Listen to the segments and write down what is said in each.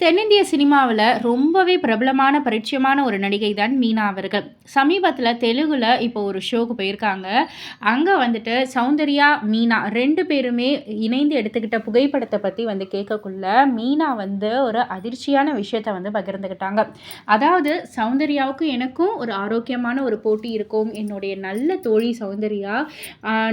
தென்னிந்திய சினிமாவில் ரொம்பவே பிரபலமான பரிச்சயமான ஒரு நடிகை தான் மீனா அவர்கள். சமீபத்தில் தெலுங்கில் இப்போ ஒரு ஷோக்கு போயிருக்காங்க. அங்கே வந்துட்டு சௌந்தர்யா மீனா ரெண்டு பேருமே இணைந்து எடுத்துக்கிட்ட புகைப்படத்தை பற்றி வந்து கேட்கக்குள்ள மீனா வந்து ஒரு அதிர்ச்சியான விஷயத்தை வந்து பகிர்ந்துக்கிட்டாங்க அதாவது சௌந்தர்யாவுக்கும் எனக்கும் ஒரு ஆரோக்கியமான ஒரு போட்டி இருக்கும். என்னுடைய நல்ல தோழி சௌந்தர்யா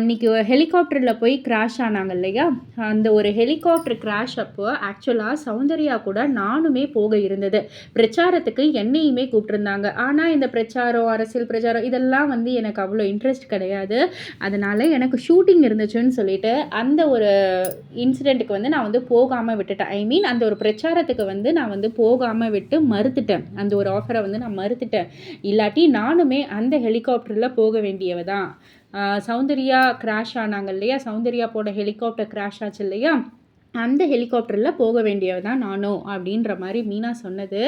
இன்னைக்கு ஹெலிகாப்டரில் போய் கிராஷ் ஆனாங்க இல்லையா? அந்த ஒரு ஹெலிகாப்டர் கிராஷ் அப்போ ஆக்சுவலாக சௌந்தர்யா கூட நானுமே போக இருந்தது. பிரச்சாரத்துக்கு என்னையுமே கூப்பிட்டுருந்தாங்க. ஆனால் இந்த பிரச்சாரம் அரசியல் பிரச்சாரம் இதெல்லாம் வந்து எனக்கு அவ்வளோ இன்ட்ரெஸ்ட் கிடையாது. அதனால் எனக்கு ஷூட்டிங் இருந்துச்சுன்னு சொல்லிட்டு அந்த ஒரு இன்சிடெண்ட்டுக்கு வந்து நான் வந்து போகாமல் விட்டுட்டேன். ஐ மீன் அந்த ஒரு பிரச்சாரத்துக்கு வந்து நான் வந்து போகாமல் விட்டு மறுத்துட்டேன். அந்த ஒரு ஆஃபரை வந்து நான் மறுத்துட்டேன். இல்லாட்டி நானுமே அந்த ஹெலிகாப்டரில் போக வேண்டியவ தான். சௌந்தர்யா கிராஷ் ஆனாங்க இல்லையா? சௌந்தர்யா போட ஹெலிகாப்டர் கிராஷ் ஆச்சு இல்லையா? அந்த ஹெலிகாப்டரில் போக வேண்டியது தான் நானும் அப்படின்ற மாதிரி மீனா சொன்னது.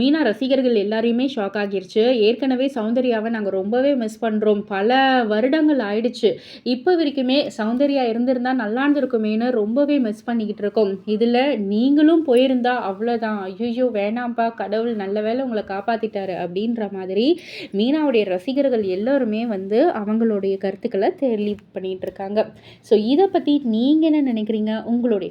மீனா ரசிகர்கள் எல்லாரையுமே ஷாக் ஆகிருச்சு. ஏற்கனவே சௌந்தர்யாவை நாங்கள் ரொம்பவே மிஸ் பண்ணுறோம் பல வருடங்கள் ஆயிடுச்சு. இப்போ வரைக்குமே சௌந்தர்யா இருந்திருந்தால் நல்லா இருந்திருக்குமேனு ரொம்பவே மிஸ் பண்ணிக்கிட்டு இருக்கோம். இதில் நீங்களும் போயிருந்தா அவ்வளோதான் ஐயோ வேணாம்ப்பா கடவுள் நல்ல வேலை உங்களை காப்பாற்றிட்டாரு அப்படின்ற மாதிரி மீனாவுடைய ரசிகர்கள் எல்லோருமே வந்து அவங்களுடைய கருத்துக்களை தெளிவு பண்ணிகிட்டு இருக்காங்க. ஸோ இதை பற்றி நீங்கள் என்ன நினைக்கிறீங்க? உங்களுடைய